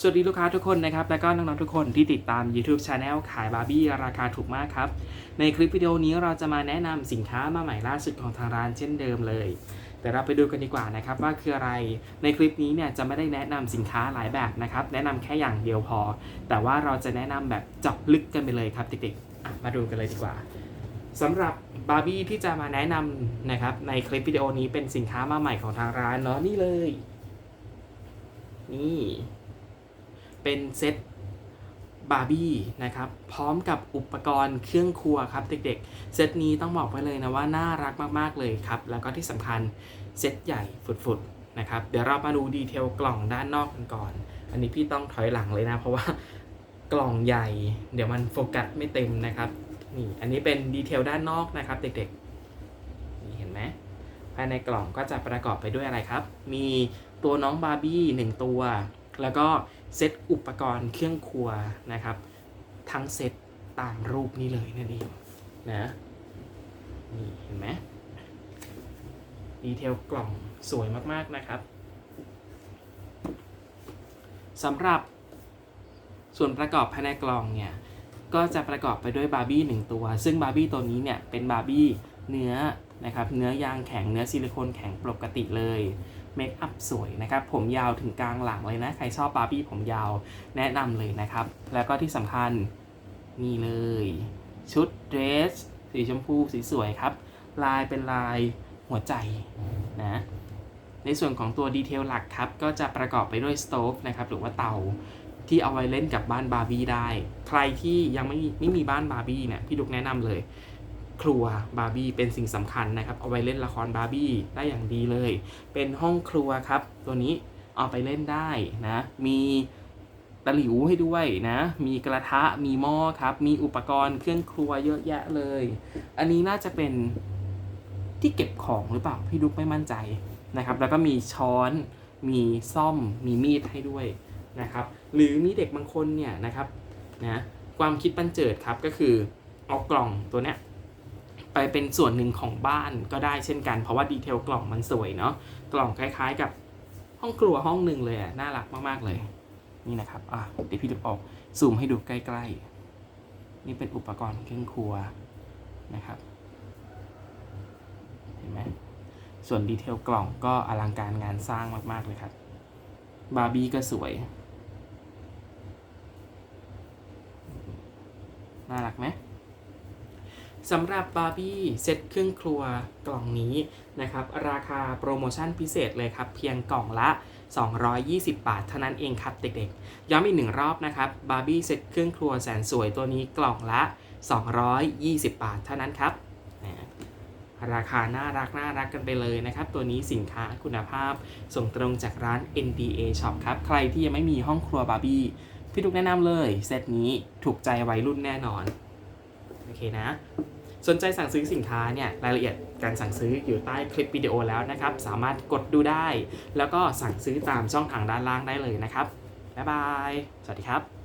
สวัสดีลูกค้าทุกคนนะครับ และก็น้องๆทุกคนที่ติดตาม YouTube Channel ขายบาร์บี้ราคาถูกมากครับ ในคลิปวิดีโอนี้เราจะมาแนะนำสินค้ามาใหม่ล่าสุดของทางร้านเช่นเดิมเลย แต่เราไปดูกันดีกว่านะครับว่าคืออะไร ในคลิปนี้เนี่ยจะไม่ได้แนะนำสินค้าหลายแบบนะครับ แนะนำแค่อย่างเดียวพอ แต่ว่าเราจะแนะนำแบบจาะลึกกันไปเลยครับเด็กๆมาดูกันเลยดีกว่าสำหรับบาร์บี้ที่จะมาแนะนำนะครับในคลิปวิดีโอนี้เป็นสินค้ามาใหม่ของทางร้านเนาะนี่เลย นี่ เป็นเซตบาร์บี้นะครับพร้อมกับอุปกรณ์เครื่องครัวครับ เด็กๆ เซตนี้ต้องบอกไว้เลยนะว่าน่ารักมากๆเลยครับ แล้วก็ที่สำคัญเซตใหญ่ฝุดๆนะครับเดี๋ยวเรามาดูดีเทลกล่องด้านนอกกันก่อน อันนี้พี่ต้องถอยหลังเลยนะ เพราะว่ากล่องใหญ่ เดี๋ยวมันโฟกัสไม่เต็มนะครับนี่อันนี้เป็นดีเทลด้านนอกนะครับเด็กๆนี่เห็นไหมภายในกล่องก็จะประกอบไปด้วยอะไรครับ มีตัวน้องบาร์บี้หนึ่งตัว แล้วก็เซตอุปกรณ์เครื่องครัวนะครับ ทั้งเซตตามรูปนี้เลยนั่นเองนะนี่เห็นไหมดีเทลกล่องสวยมากๆนะครับสำหรับส่วนประกอบภายในกล่องเนี่ย ก็จะประกอบไปด้วยบาร์บี้หนึ่งตัว ซึ่งบาร์บี้ตัวนี้เนี่ยเป็นบาร์บี้เนื้อนะครับ เนื้อยางแข็ง เนื้อซิลิโคนแข็งปกติเลย เมคอัพสวยนะครับ ผมยาวถึงกลางหลังเลยนะ ใครชอบบาร์บี้ผมยาวแนะนำเลยนะครับ แล้วก็ที่สำคัญนี่เลย ชุดเดรส สีชมพูสีสวยครับ ลายเป็นลายหัวใจนะในส่วนของตัวดีเทลหลักครับ ก็จะประกอบไปด้วยสโตฟนะครับหรือว่าเตาที่เอาไว้เล่นกับบ้านบาร์บี้ได้ ใครที่ยังไม่ไม่มีบ้านบาร์บี้เนี่ยพี่ดุกแนะนำเลย ครัวบาร์บี้เป็นสิ่งสำคัญนะครับ เอาไว้เล่นละครบาร์บี้ได้อย่างดีเลย เป็นห้องครัวครับ ตัวนี้เอาไปเล่นได้นะ มีตะหลิวให้ด้วยนะ มีกระทะ มีหม้อครับ มีอุปกรณ์เครื่องครัวเยอะแยะเลย อันนี้น่าจะเป็นที่เก็บของหรือเปล่า พี่ดุกไม่มั่นใจนะครับ แล้วก็มีช้อน มีซ่อม มีมีดให้ด้วยนะครับ หรือมีเด็กบางคนเนี่ยนะครับนะ ความคิดบันเจิดครับก็คือเอากล่องตัวเนี้ย ไปเป็นส่วนหนึ่งของบ้านก็ได้เช่นกัน เพราะว่าดีเทลกล่องมันสวยเนาะกล่องคล้าย ๆ กับห้องครัวห้องหนึ่งเลยอะน่ารักมากๆเลย นี่นะครับอะเดี๋ยวพี่ดูออกซูมให้ดูใกล้ๆ นี่เป็นอุปกรณ์เครื่องครัวนะครับเห็นไหมส่วนดีเทลกล่องก็อลังการงานสร้างมากๆเลยครับ บาร์บี้ก็สวย น่ารักไหม สำหรับบาร์บี้เซตเครื่องครัวกล่องนี้นะครับราคาโปรโมชั่นพิเศษเลยครับ เพียงกล่องละ 220 บาทเท่านั้นเองครับเด็กๆ ย้ำอีกหนึ่งรอบนะครับบาร์บี้เซตเครื่องครัวแสนสวยตัวนี้กล่องละ 220 บาทเท่านั้นครับราคาน่ารักน่ารักกันไปเลยนะครับ ตัวนี้สินค้าคุณภาพส่งตรงจากร้าน NDA Shop ครับ ใครที่ยังไม่มีห้องครัวบาร์บี้พี่ทุกแนะนำเลย เซตนี้ถูกใจวัยรุ่นแน่นอน เคนะ สนใจสั่งซื้อสินค้าเนี่ยรายละเอียดการสั่งซื้ออยู่ใต้คลิปวิดีโอแล้วนะครับ สามารถกดดูได้ แล้วก็สั่งซื้อตามช่องทางด้านล่างได้เลยนะครับบ๊ายบาย สวัสดีครับ